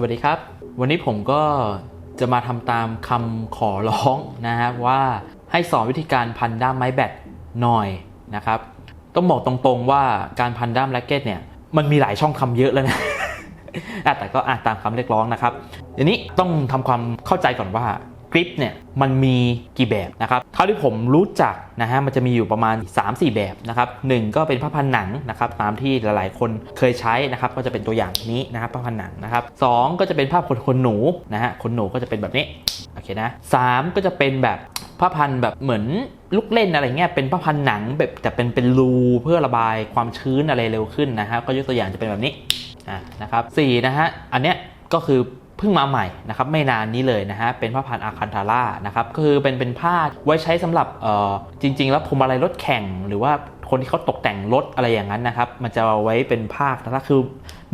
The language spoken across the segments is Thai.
สวัสดีครับ วันนี้ผมก็จะมาทำตามคำขอร้องนะครับว่าให้สอนวิธีการพันด้ามไม้แบตหน่อยนะครับ ต้องบอกตรงๆว่าการพันด้ามแร็กเก็ตเนี่ยมันมีหลายช่องคำเยอะแล้วนะแต่ก็อะตามคำเรียกร้องนะครับทีนี้ต้องทำความเข้าใจก่อนว่า กริปเนี่ยมันมีกี่แบบนะครับเท่าที่ผมรู้จักนะฮะมันจะมีอยู่ประมาณ 3-4 แบบนะครับหนึ่งก็เป็นผ้าพันหนังนะครับตามที่หลายๆ คนเคยใช้นะครับก็จะเป็นตัวอย่างนี้นะครับผ้าพันหนังนะครับสองก็จะเป็นผ้าขนขนหนูนะฮะขนหนูก็จะเป็นแบบนี้โอเคนะสามก็จะเป็นแบบผ้าพันแบบเหมือนลูกเล่นอะไรเงี้ยเป็นผ้าพันหนังแบบแต่เป็นเป็นรูเพื่อระบายความชื้นอะไรเร็วขึ้นนะฮะก็ยกตัวอย่างจะเป็นแบบนี้อะนะครับสี่นะฮะอันเนี้ยก็คือ เพิ่งมาใหม่นะครับไม่นานนี้เลยนะฮะเป็นผ้าพันอาคันทาร่านะครับก็คือเป็นเป็นผ้าไว้ใช้สำหรับเอ่อจริง ๆ แล้วพวงมาลัยรถแข่ง หรือว่าคนที่เขาตกแต่งรถอะไรอย่างนั้นนะครับมันจะเอาไว้เป็นผ้าแต่ละคือ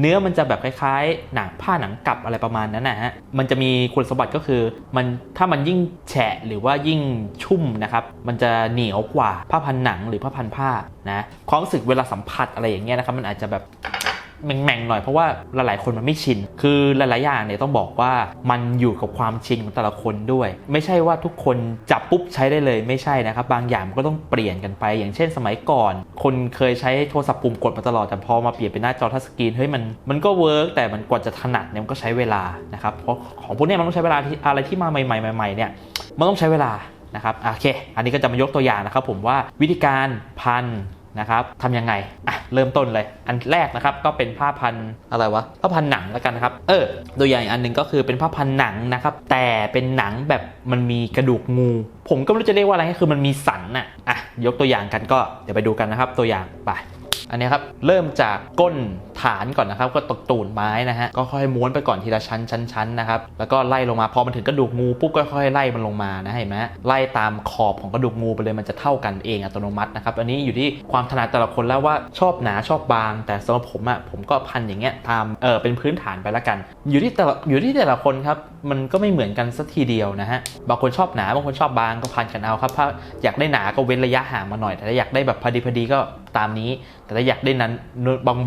เนื้อมันจะแบบคล้ายๆ หนังผ้าหนังกลับอะไรประมาณนั้นนะฮะมันจะมีคุณสมบัติก็คือมันถ้ามันยิ่งแฉะหรือว่ายิ่งชุ่มนะครับมันจะเหนียวกว่าผ้าพันหนังหรือผ้าพันผ้านะความรู้สึกเวลาสัมผัสอะไรอย่างเงี้ยนะครับมันอาจจะแบบ แม่งๆหน่อยเพราะว่าหลายๆคนมันไม่ชิน คือหลายๆอย่างเนี่ยต้องบอกว่ามันอยู่กับความชินของแต่ละคนด้วย ไม่ใช่ว่าทุกคนจับปุ๊บใช้ได้เลยไม่ใช่นะครับ บางอย่างมันก็ต้องเปลี่ยนกันไป อย่างเช่นสมัยก่อน คนเคยใช้โทรศัพท์ปุ่มกดมาตลอดแต่พอมาเปลี่ยนเป็นหน้าจอทัชสกรีนเฮ้ยมันมันก็เวิร์กแต่มันกว่าจะถนัดเนี่ยมันก็ใช้เวลานะครับเพราะของพวกนี้มันต้องใช้เวลาที่อะไรที่มาใหม่ๆใหม่ๆเนี่ยมันต้องใช้เวลานะครับโอเค อันนี้ก็จะมายกตัวอย่างนะครับผมว่าวิธีการพัน นะครับทำยังไงอะเริ่มต้นเลย อันแรกนะครับก็เป็นผ้าพันอะไรวะผ้าพันหนังแล้วกันนะครับเออตัวอย่างอีกอันหนึ่งก็คือเป็นผ้าพันหนังนะครับแต่เป็นหนังแบบมันมีกระดูกงู ผมก็ไม่รู้จะเรียกว่าอะไรคือมันมีสันน่ะอะยกตัวอย่างกันก็เดี๋ยวไปดูกันนะครับตัวอย่างไปอันนี้ครับเริ่มจากก้นฐานก่อนนะครับก็ตกตูนไม้นะฮะก็ค่อยม้วนไปก่อนทีละชั้นชั้นชั้นนะครับแล้วก็ไล่ลงมาพอมันถึงกระดูกงูปุ๊บก็ค่อยไล่มันลงมานะเห็นไหมไล่ตามขอบของกระดูกงูไปเลยมันจะเท่ากันเองอัตโนมัตินะครับอันนี้อยู่ที่ความถนัดแต่ละคนแล้วว่าชอบหนาชอบบาง แต่สำหรับผมอะ่ะผมก็พันอย่างเงี้ยตามเออเป็นพื้นฐานไปละกัน อยู่ที่แต่ละอยู่ที่แต่ละคนครับมันก็ไม่เหมือนกันสักทีเดียวนะฮะบางคนชอบหนาบางคนชอบบางก็พันกันเอาครับถ้าอยากได้หนาก็เว้นระยะห่างมาหน่อย แต่ถ้าอยากได้แบบพอดีพอดีก็ตามนี้ แต่ถ้าอยากได้นั้น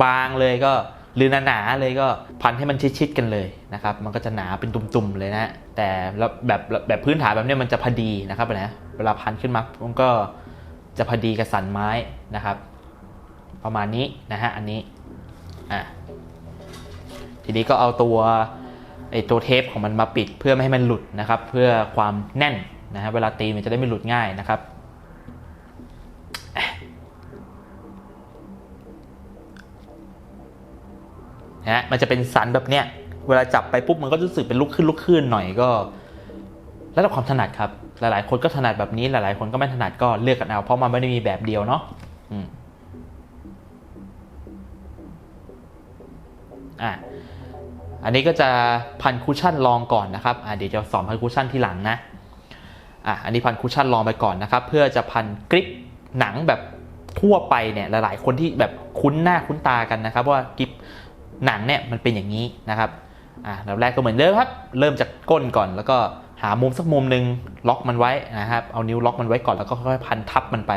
บางๆเลยก็หรือหนาๆเลยก็พันให้มันชิดๆกันเลยนะครับ มันก็จะหนาเป็นตุ่มๆเลยนะ แต่แล้วแบบแบบพื้นฐานแบบนี้มันจะพอดีนะครับนะเวลาพันขึ้นมามันก็จะพอดีกับสันไม้นะครับ ประมาณนี้นะฮะอันนี้อะทีนี้ก็เอาตัวไอตัวเทปของมันมาปิดเพื่อไม่ให้มันหลุดนะครับ เพื่อความแน่นนะฮะเวลาตีมันจะได้ไม่หลุดง่ายนะครับ นะมันจะเป็นสันแบบเนี้ยเวลาจับไปปุ๊บมันก็รู้สึกเป็นลุกขึ้นลุกขึ้นหน่อยก็ แล้วแต่ความถนัดครับ หลายๆ คนก็ถนัดแบบนี้หลาย ๆ คนก็ไม่ถนัดก็เลือกกันเอาเพราะมันไม่ได้มีแบบเดียวเนาะอะอันนี้ก็จะพันคุชชั่นลองก่อนนะครับอะเดี๋ยวจะสอนพันคุชชั่นที่หลังนะอะอันนี้พันคุชชั่นลองไปก่อนนะครับ เพื่อจะพันกริปหนังแบบทั่วไปเนี่ยหลาย ๆ คนที่แบบคุ้นหน้าคุ้นตากันนะครับ ว่ากริป หนังเนี่ยมันเป็นอย่างนี้นะครับอ่าแล้วแรกก็เหมือนเดิมครับ เริ่มจากก้นก่อนแล้วก็หามุมสักมุมหนึ่งล็อกมันไว้นะครับ เอานิ้วล็อกมันไว้ก่อนแล้วก็ค่อยๆพันทับมันไป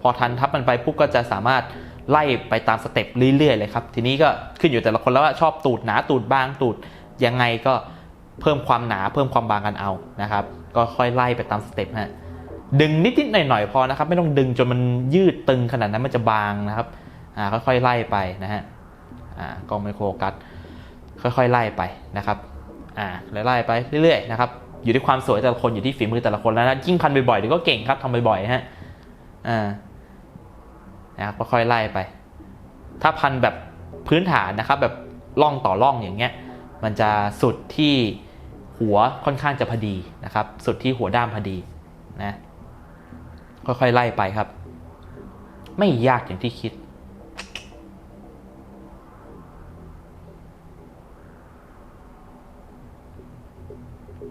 พอทันทับมันไปปุ๊บก็จะสามารถไล่ไปตามสเต็ปเรื่อยๆเลยครับ ทีนี้ก็ขึ้นอยู่แต่ละคนแล้วว่าชอบตูดหนาตูดบางตูดยังไงก็เพิ่มความหนาเพิ่มความบางกันเอานะครับ ก็ค่อยไล่ไปตามสเต็ปฮะดึงนิดๆหน่อยๆพอนะครับ ไม่ต้องดึงจนมันยืดตึงขนาดนั้นมันจะบางนะครับอ่าค่อยๆไล่ไปนะฮะ กล้องไมโครกัสค่อยๆไล่ไปนะครับอ่าไล่ไปเรื่อยๆนะครับอยู่ที่ความสวยแต่ละคนอยู่ที่ฝีมือแต่ละคนแล้วนะยิ่งพันบ่อยๆเดี๋ยวก็เก่งครับทำบ่อยๆฮะอ่านะครับค่อยๆไล่ไป ถ้าพันแบบพื้นฐานนะครับ แบบล่องต่อล่องอย่างเงี้ย มันจะสุดที่หัวค่อนข้างจะพอดีนะครับ สุดที่หัวด้ามพอดีนะค่อยๆไล่ไปครับ ไม่ยากอย่างที่คิด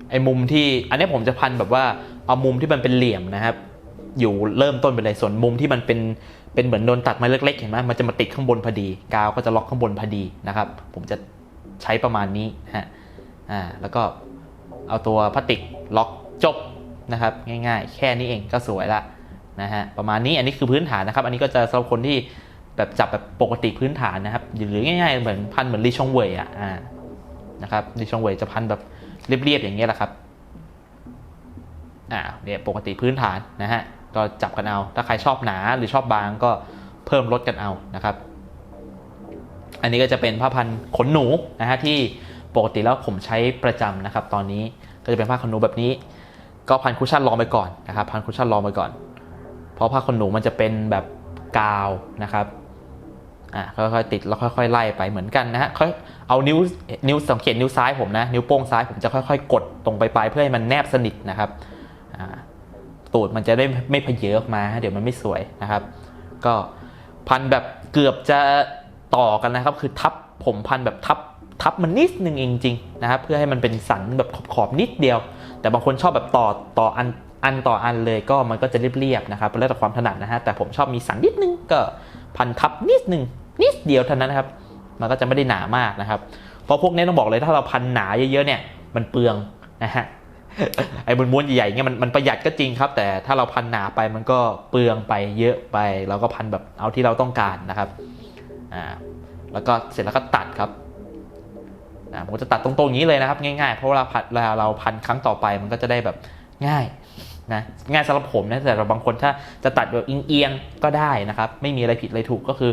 ไอ้มุมที่อันนี้ผมจะพันแบบว่าเอามุมที่มันเป็นเหลี่ยมนะครับ อยู่เริ่มต้นไปเลยส่วนมุมที่มันเป็นเป็นเหมือนโดนตัดมาเล็กๆเห็นไหมมันจะมาติดข้างบนพอดี กาวก็จะล็อกข้างบนพอดีนะครับ ผมจะใช้ประมาณนี้ฮะอ่าแล้วก็เอาตัวพลาสติกล็อกจบนะครับ ง่ายๆ แค่นี้เองก็สวยละนะฮะประมาณนี้อันนี้คือพื้นฐานนะครับ อันนี้ก็จะสำหรับคนที่แบบจับแบบปกติพื้นฐานนะครับหรือง่ายๆเหมือนพันเหมือนรีชองเวยอะอ่านะครับดิชองเวยจะพันแบบ เรียบๆอย่างเงี้ยแหละครับอ่าเนี่ยปกติพื้นฐานนะฮะก็จับกันเอา ถ้าใครชอบหนาหรือชอบบางก็เพิ่มลดกันเอานะครับ อันนี้ก็จะเป็นผ้าพันขนหนูนะฮะที่ปกติแล้วผมใช้ประจำนะครับ ตอนนี้ก็จะเป็นผ้าขนหนูแบบนี้ ก็พันคุชชั่นรองไปก่อนนะครับ พันคุชชั่นรองไปก่อน เพราะผ้าขนหนูมันจะเป็นแบบกาวนะครับ อะค่อยๆติดแล้วค่อยๆไล่ไปเหมือนกันนะฮะค่อยเอานิ้วนิ้วสังเกตนิ้วซ้ายผมนะนิ้วโป้งซ้ายผมจะค่อยๆ กดตรงไปลายๆเพื่อให้มันแนบสนิทนะครับอ่าตูดมันจะได้ไม่เพเยอออกมา เดี๋ยวมันไม่สวยนะครับ ก็พันแบบเกือบจะต่อกันนะครับ คือทับผมพันแบบทับทับมันนิดนึงเองจริงๆนะครับ เพื่อให้มันเป็นสันแบบขอบๆนิดเดียว แต่บางคนชอบแบบต่อต่ออันอันต่ออันเลยก็มันก็จะเรียบๆนะครับแล้วแต่ความถนัดนะฮะแต่ผมชอบมีสันนิดนึงก็พันทับนิดนึง เดียวเท่านั้นนะครับ มันก็จะไม่ได้หนามากนะครับ เพราะพวกนี้ต้องบอกเลยถ้าเราพันหนาเยอะๆเนี่ยมันเปลืองนะฮะไอ้ม้วนใหญ่ๆเงี้ยมันมันประหยัดก็จริงครับ แต่ถ้าเราพันหนาไปมันก็เปลืองไปเยอะไป เราก็พันแบบเอาที่เราต้องการนะครับอ่าแล้วก็เสร็จแล้วก็ตัดครับอ่าผมจะตัดตรงๆอย่างนี้เลยนะครับ ง่ายๆ เพราะเวลาพันเวลาเราพันครั้งต่อไปมันก็จะได้แบบง่ายนะง่ายสำหรับผมนะแต่เราบางคนถ้าจะตัดแบบเอียงๆก็ได้นะครับ ไม่มีอะไรผิดอะไรถูกก็คือ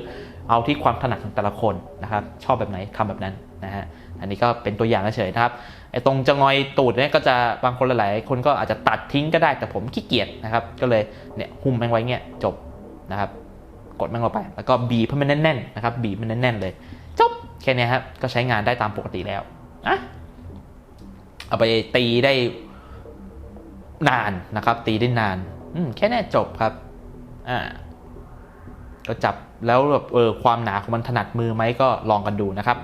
เอาที่ความถนัดของแต่ละคนนะครับ ชอบแบบไหนทำแบบนั้นนะฮะอันนี้ก็เป็นตัวอย่างเฉยๆนะครับไอ้ตรงจะงอยตูดเนี่ยก็จะบางคนหลายๆคนก็อาจจะตัดทิ้งก็ได้แต่ผมขี้เกียจนะครับ ก็เลยเนี่ยหุ้มแม่งไว้เงี้ยจบนะครับ กดแม่งลงไป แล้วก็บีบให้มันแน่นๆนะครับ บีบมันแน่นๆเลยจบแค่นี้ครับก็ใช้งานได้ตามปกติแล้วอะเอาไปตีได้นานนะครับ ตีได้นาน อืมแค่นี้จบครับ อ่าก็จับ แล้วแบบเออความหนาของมันถนัดมือไหมก็ลองกันดูนะครับ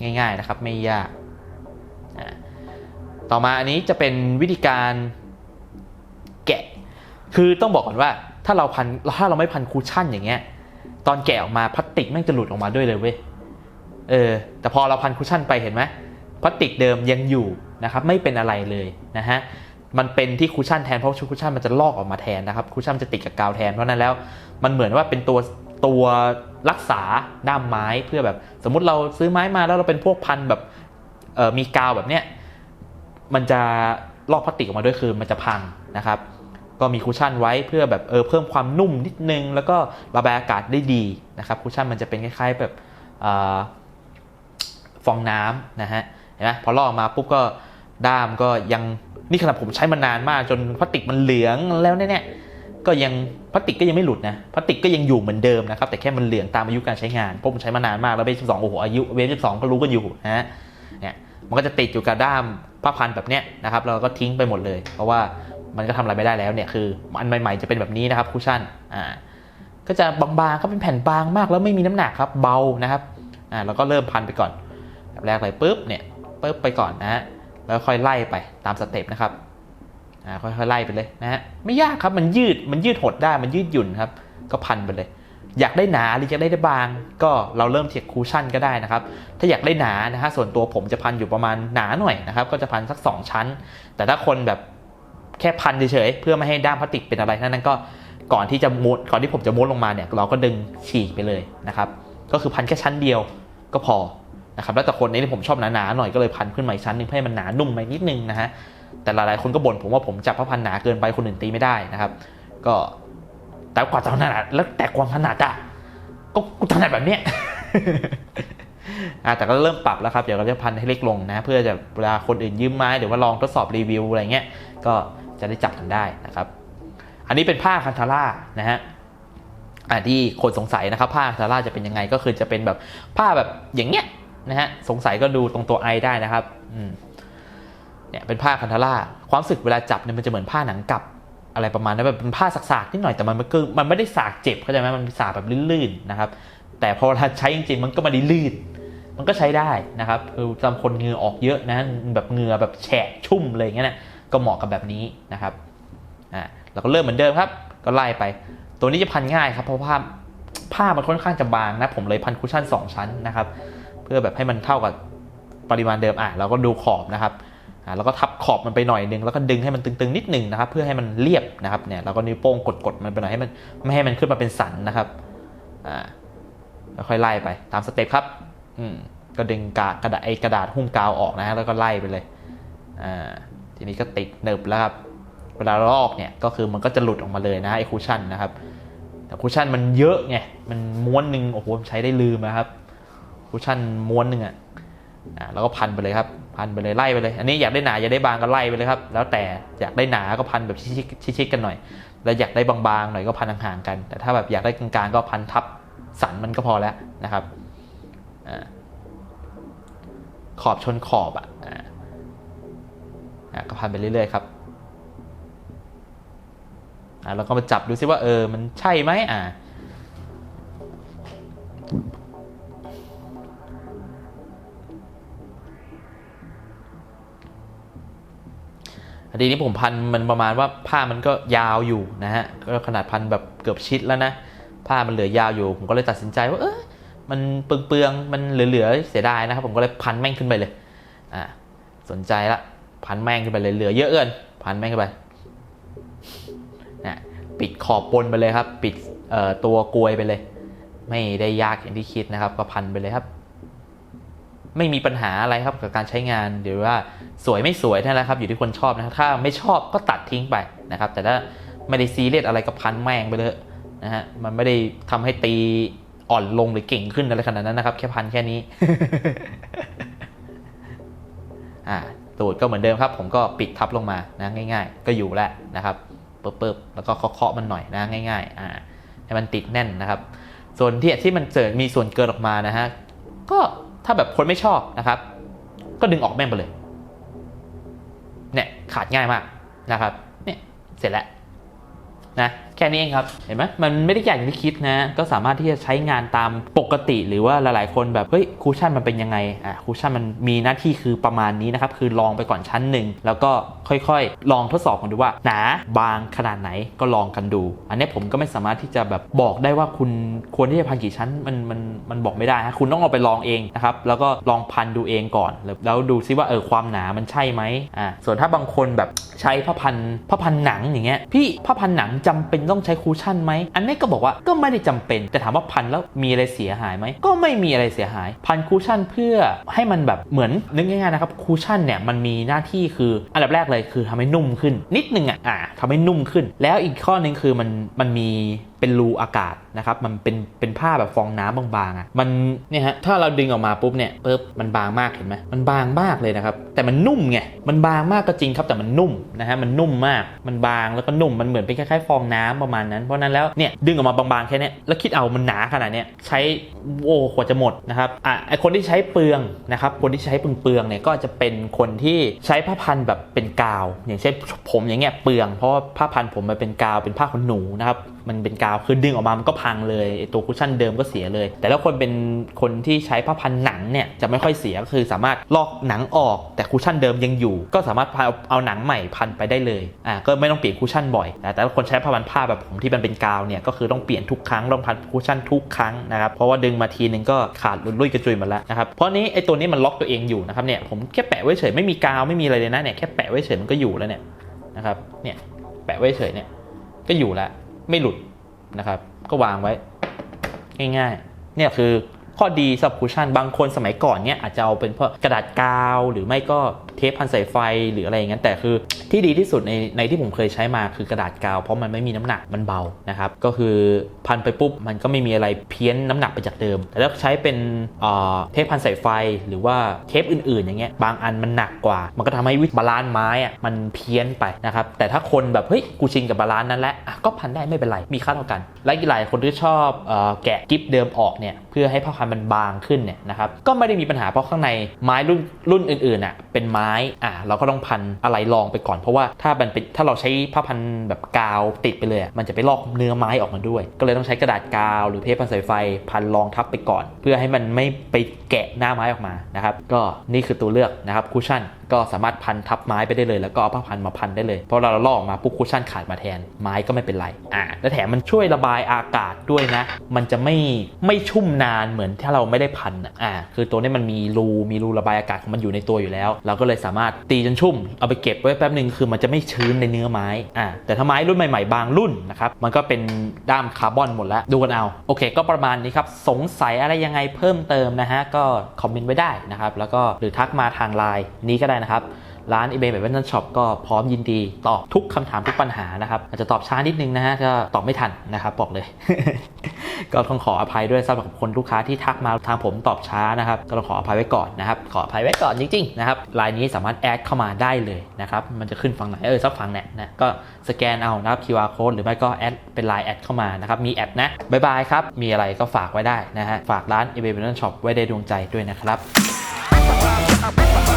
ง่ายๆนะครับไม่ยาก ต่อมาอันนี้จะเป็นวิธีการแกะ คือต้องบอกก่อนว่าถ้าเราพันถ้าเราไม่พันคูชั่นอย่างเงี้ย ตอนแกะออกมาพลาสติกแม่งจะหลุดออกมาด้วยเลยเว้ยเออแต่พอเราพันคูชั่นไปเห็นไหมพลาสติกเดิมยังอยู่นะครับไม่เป็นอะไรเลยนะฮะมันเป็นที่คูชั่นแทนเพราะคูชั่นมันจะลอกออกมาแทนนะครับคูชั่นจะติดกับกาวแทนเพราะนั้นแล้ว มันเหมือนว่าเป็นตัว ตัวรักษาด้ามไม้เพื่อแบบ สมมุติเราซื้อไม้มาแล้วเราเป็นพวกพันแบบเออมีกาวแบบเนี้ยมันจะลอกพลาสติกออกมาด้วยคือมันจะพังนะครับ ก็มีคุชชั่นไว้เพื่อแบบเออเพิ่มความนุ่มนิดนึง แล้วก็ระบายอากาศได้ดีนะครับคุชชั่นมันจะเป็นคล้ายๆแบบอฟองน้ำนะฮะเห็นไหมพอลอกมาปุ๊บก็ด้ามก็ยังนี่ขนาดผมใช้มานานมากจนพลาสติกมันเหลืองแล้วเนี่ย ก็ยังพลาสติกก็ยังไม่หลุดนะพลาสติกก็ยังอยู่เหมือนเดิมนะครับแต่แค่มันเหลืองตามอายุการใช้งานเพราะผมใช้มานานมากแล้วเบสสิบสองโอ้โหอายุเบสสิบสองก็รู้กันอยู่นะฮะเนี่ยมันก็จะติดอยู่กับด้ามผ้าพันแบบเนี้ยนะครับเราก็ทิ้งไปหมดเลย เพราะว่ามันก็ทำอะไรไม่ได้แล้วเนี่ยคืออันใหม่ๆจะเป็นแบบนี้นะครับคุชชั่นอ่าก็จะบางๆก็เป็นแผ่นบางมากแล้วไม่มีน้ำหนักครับเบานะครับอ่าเราก็เริ่มพันไปก่อนแบบแรกเลยปุ๊บเนี่ยปุ๊บไปก่อนนะฮะแล้วค่อยไล่ไปตามสเต็ปนะครับ ค่อยๆไล่ไปเลยนะฮะไม่ยากครับมันยืดมันยืดหดได้มันยืดหยุ่นครับ ก็พันไปเลย อยากได้หนาหรืออยากได้บาง ก็เราเริ่มเทียบคูชั่นก็ได้นะครับ ถ้าอยากได้หนานะฮะส่วนตัวผมจะพันอยู่ประมาณหนาหน่อยนะครับ ก็จะพันสัก 2 ชั้น แต่ถ้าคนแบบแค่พันเฉยๆเพื่อไม่ให้ด้ามพลาสติกเป็นอะไรนั้นก็ก่อนที่จะม้วนก่อนที่ผมจะม้วนลงมาเนี่ยเราก็ดึงฉีกไปเลยนะครับ ก็คือพันแค่ชั้นเดียวก็พอนะครับแล้วแต่คนนี้ผมชอบหนาๆหน่อยก็เลยพันขึ้นมาอีกชั้นหนึ่งเพื่อให้มันหนานุ่มไปนิดนึงนะฮะ แต่หลายๆคนก็บ่นผมว่าผมจับผ้าพันหนาเกินไปคนอื่นตีไม่ได้นะครับ ก็แต่กว่าจะถนัดแล้วแต่ความถนัดอะก็กูถนัดแบบเนี้ยอะแต่ก็เริ่มปรับแล้วครับ เดี๋ยวเราจะพันให้เล็กลงนะ เพื่อจะเวลาคนอื่นยืมไม้หรือว่าลองทดสอบรีวิวอะไรเงี้ย ก็จะได้จับกันได้นะครับ อันนี้เป็นผ้าคันทาร่านะฮะอ่าที่คนสงสัยนะครับ ผ้าคันทาร่าจะเป็นยังไงก็คือจะเป็นแบบผ้าแบบอย่างเงี้ยนะฮะ สงสัยก็ดูตรงตัวไอได้นะครับ อืม เนี่ยเป็นผ้าคันทาร่าความสึกเวลาจับเนี่ยมันจะเหมือนผ้าหนังกลับอะไรประมาณนั้นแบบเป็นผ้าสากๆนิดหน่อยแต่มันก็มันไม่ได้สากเจ็บเข้าใจไหมมันสากแบบลื่นๆนะครับ แต่พอเราใช้จริงๆมันก็ไมาได้ลื่น มันก็ใช้ได้นะครับคือสำหรับคนเหงื่อออกเยอะนะแบบเหงื่อแบบแฉะชุ่มเลยอย่างเงี้ยนะก็เหมาะกับแบบนี้นะครับอ่าเราก็เริ่มเหมือนเดิมครับ ก็ไล่ไป ตัวนี้จะพันง่ายครับเพราะผ้าผ้ามันค่อนข้างจะบางนะผมเลยพันคุชชั่น2 ชั้นนะครับ เพื่อแบบให้มันเท่ากับปริมาณเดิมอะเราก็ดูขอบนะครับ แล้วก็ทับขอบมันไปหน่อยนึงแล้วก็ดึงให้มันตึงๆนิดนึงนะครับ เพื่อให้มันเรียบนะครับเนี่ยเราก็นิ้วโป้งกดๆมันไปหน่อยให้มันไม่ให้มันขึ้นมาเป็นสันนะครับอ่าค่อยไล่ไปตามสเต็ปครับอืมก็ดึงกากระดาษไอกระดาษหุ้มกาวออกนะฮะแล้วก็ไล่ไปเลยอ่าทีนี้ก็ติดเนิบแล้วครับเวลาลอกเนี่ยก็คือมันก็จะหลุดออกมาเลยนะไอคูชั่นนะครับ แต่คูชั่นมันเยอะไงมันม้วนหนึ่งโอ้โหใช้ได้ลืมนะครับคูชั่นม้วนหนึ่งอะอ่าแล้วก็พันไปเลยครับ พันไปเลยไล่ไปเลย อันนี้อยากได้หนาอยากได้บางก็ไล่ไปเลยครับ แล้วแต่อยากได้หนาก็พันแบบชิดๆกันหน่อย แล้วอยากได้บางๆหน่อยก็พันห่างๆกัน แต่ถ้าแบบอยากได้กลางๆก็พันทับสันมันก็พอแล้วนะครับอขอบชนขอบอะก็พันไปเรื่อยๆครับอะเราก็มาจับดูซิว่าเออมันใช่ไหมอ่า อันนี้ผมพันมันประมาณว่าผ้ามันก็ยาวอยู่นะฮะก็ขนาดพันแบบเกือบชิดแล้วนะผ้ามันเหลือยาวอยู่ ผมก็เลยตัดสินใจว่าเออมันเปลืองๆมันเหลือๆเสียดายนะครับผมก็เลยพันแม่งขึ้นไปเลยอ่าสนใจละพันแม่งขึ้นไปเลยเหลือเยอะเกินพันแม่งขึ้นไปนะปิดขอบบนไปเลยครับ ปิดเอ่อตัวกลวยไปเลย ไม่ได้ยากอย่างที่คิดนะครับ ก็พันไปเลยครับ ไม่มีปัญหาอะไรครับกับการใช้งานหรือว่าสวยไม่สวยเท่านั้นแหละครับอยู่ที่คนชอบนะครับถ้าไม่ชอบก็ตัดทิ้งไปนะครับ แต่ถ้าไม่ได้ซีเรียสอะไรกับพันแม่งไปเลยนะฮะมันไม่ได้ทำให้ตีอ่อนลงหรือเก่งขึ้นอะไรขนาดนั้นนะครับ แค่พันแค่นี้อ่าตูดก็เหมือนเดิมครับ ผมก็ปิดทับลงมานะง่าย ๆ ก็อยู่แล้วนะครับปึ๊บๆแล้วก็เคาะๆมันหน่อยนะง่าย ๆ อ่าให้มันติดแน่นนะครับ ส่วนที่ที่มันเกิดมีส่วนเกินออกมานะฮะก็ ถ้าแบบคนไม่ชอบนะครับ ก็ดึงออกแม่งไปเลย เนี่ยขาดง่ายมากนะครับ เนี่ยเสร็จแล้วนะ แค่นี้เองครับ เห็นไหมมันไม่ได้ใหญ่อย่างที่คิดนะ ก็สามารถที่จะใช้งานตามปกติ หรือว่าหลายๆ คนแบบเฮ้ยคูชั่นมันเป็นยังไงอะคูชั่นมันมีหน้าที่คือประมาณนี้นะครับ คือลองไปก่อนชั้นหนึ่งแล้วก็ค่อยๆ ลองทดสอบกันดูว่าหนาบางขนาดไหนก็ลองกันดู อันนี้ผมก็ไม่สามารถที่จะแบบบอกได้ว่าคุณควรที่จะพันกี่ชั้นมันมันมันบอกไม่ได้ฮะคุณต้องเอาไปลองเองนะครับแล้วก็ลองพันดูเองก่อน แล้วดูซิว่าเออความหนามันใช่ไหมอ่าส่วนถ้าบางคนแบบใช้ผ้าพันผ้าพันหนังอย่างเงี้ยพี่ผ้าพันหนังจำเป็นต้องใช้คูชั่นไหม อันนี้ก็บอกว่าก็ไม่ได้จำเป็น แต่ถามว่าพันแล้วมีอะไรเสียหายไหม ก็ไม่มีอะไรเสียหาย พันคูชั่นเพื่อให้มันแบบเหมือนนึกง่ายๆนะครับคูชั่นเนี่ยมันมีหน้าที่คืออันดับแรกเลยคือทำให้นุ่มขึ้น นิดนึงอะอ่าทำให้นุ่มขึ้น แล้วอีกข้อนึงคือมันมันมี เป็นรูอากาศนะครับ มันเป็นเป็นผ้าแบบฟองน้ำบางๆอะ มันเนี่ยฮะ ถ้าเราดึงออกมาปุ๊บเนี่ยปุ๊บมันบางมากเห็นไหมมันบางมากเลยนะครับ แต่มันนุ่มไง มันบางมากก็จริงครับ แต่มันนุ่มนะฮะ มันนุ่มมาก มันบางแล้วก็นุ่ม มันเหมือนเป็นคล้ายๆฟองน้ำประมาณนั้น เพราะนั้นแล้วเนี่ยดึงออกมาบางๆแค่เนี้ยแล้วคิดเอามันหนาขนาดเนี้ยใช้โอ้กว่าจะหมดนะครับ อะไอคนที่ใช้เปลืองนะครับ คนที่ใช้เปลืองเนี่ยก็จะเป็นคนที่ใช้ผ้าพันแบบเป็นกาว อย่างเช่นผมอย่างเงี้ยเปลือง เพราะว่าผ้าพันผมมันเป็นกาวเป็นผ้าขนหนูนะครับ มันเป็นกาวคือดึงออกมามันก็พังเลยตัวคุชชั่นเดิมก็เสียเลย แต่ถ้าคนเป็นคนที่ใช้ผ้าพันหนังเนี่ยจะไม่ค่อยเสียก็คือสามารถลอกหนังออก แต่คุชชั่นเดิมยังอยู่ ก็สามารถเอาเอาหนังใหม่พันไปได้เลยอ่าก็ไม่ต้องเปลี่ยนคุชชั่นบ่อย แต่ถ้าคนใช้ผ้าพันผ้าแบบผมที่มันเป็นกาวเนี่ยก็คือต้องเปลี่ยนทุกครั้งต้องพันคุชชั่นทุกครั้งนะครับเพราะว่าดึงมาทีนึงก็ขาดหลุดลุ่ยกระจุยหมดแล้วนะครับเพราะนี้ไอ้ตัวนี้มันล็อกตัวเองอยู่นะครับเนี่ยผมแค่แปะไว้เฉยไม่มีกาวไม่มีอะไรเลยนะเนี่ยแค่แปะไว้เฉยมันก็อยู่แล้วเนี่ยนะครับเนี่ยแปะไว้เฉยเนี่ยก็อยู่แล้ว ไม่หลุดนะครับ ก็วางไว้ ง่ายๆ เนี่ยคือข้อดีสำหรับคุชชั่นบางคนสมัยก่อนเนี่ยอาจจะเอาเป็นเพราะกระดาษกาวหรือไม่ก็ เทปพันสายไฟหรืออะไรอย่างนั้นแต่คือที่ดีที่สุดในในที่ผมเคยใช้มาคือกระดาษกาว เพราะมันไม่มีน้ำหนักมันเบานะครับก็คือพันไปปุ๊บมันก็ไม่มีอะไรเพี้ยนน้ำหนักไปจากเดิม แต่ถ้าใช้เป็นเอ่อเทปพันสายไฟหรือว่าเทปอื่นๆอย่างเงี้ยบางอันมันหนักกว่า มันก็ทำให้วิบาลานซ์ไม้อะมันเพี้ยนไปนะครับแต่ถ้าคนแบบเฮ้ยกูชินกับบาลานซ์นั้นแล้วอะก็พันได้ไม่เป็นไรมีค่าเท่ากัน และอีกหลายคนที่ชอบเอ่อแกะกิฟเดิมออกเนี่ยเพื่อให้ผ้าพันมันบางขึ้นเนี่ยนะครับก็ไม่ได้มีปัญหาเพราะข้างในไม้รุ่นรุ่นอื่นๆอะเป็นไม้อะเราก็ต้องพันอะไรรองไปก่อนเพราะว่าถ้ามันเป็นถ้าเราใช้ผ้าพันแบบกาวติดไปเลย มันจะไปลอกเนื้อไม้ออกมาด้วย ก็เลยต้องใช้กระดาษกาว หรือเทปพันสายไฟพันรองทับไปก่อน เพื่อให้มันไม่ไปแกะหน้าไม้ออกมานะครับก็นี่คือตัวเลือกนะครับคุชชั่นก็สามารถพันทับไม้ไปได้เลย แล้วก็เอาผ้าพันมาพันได้เลย เพราะเราลอกมาปุ๊บคุชชั่นขาดมาแทนไม้ก็ไม่เป็นไรอ่าและแถมมันช่วยระบายอากาศด้วยนะ มันจะไม่ไม่ชุ่มนานเหมือนถ้าเราไม่ได้พันอะอ่าคือตัวนี้มันมีรูมีรูระบายอากาศของมันอยู่ในตัวอยู่แล้ว เราก็เลยสามารถตีจนชุ่ม เอาไปเก็บไว้แป๊บหนึ่งคือมันจะไม่ชื้นในเนื้อไม้อ่าแต่ถ้าไม้รุ่นใหม่ๆบางรุ่นนะครับมันก็เป็นด้ามคาร์บอนหมดแล้วดูกันเอาโอเค ก็ประมาณนี้ครับสงสัยอะไรยังไงเพิ่มเติมนะฮะก็คอมเมนต์ไว้ได้นะครับแล้วก็หรือทักมาทางไลน์นี้ก็ได้นะครับ ร้าน eBay แบบ v e n t u r Shop ก็พร้อมยินดีตอบทุกคำถามทุกปัญหานะครับ อาจจะตอบช้านิดนึงนะฮะก็ตอบไม่ทันนะครับบอกเลย ก็ต้องขออภัยด้วยสำหรับคนลูกค้าที่ทักมาทางผมตอบช้านะครับ ก็ต้องขออภัยไว้ก่อนนะครับ ขออภัยไว้ก่อนจริงๆนะครับไลน์นี้สามารถแอดเข้ามาได้เลยนะครับมันจะขึ้นฝั่งไหนเออสักฝั่งเนี่ยนะก็สแกนเอานะครับ QR code หรือไม่ก็แอดเป็นไลน์แอดเข้ามานะครับมีแอดนะบ๊ายบายครับมีอะไรก็ฝากไว้ได้นะฮะฝากร้าน eBay v e n t u r Shop ไว้ในดวงใจด้วยนะครับ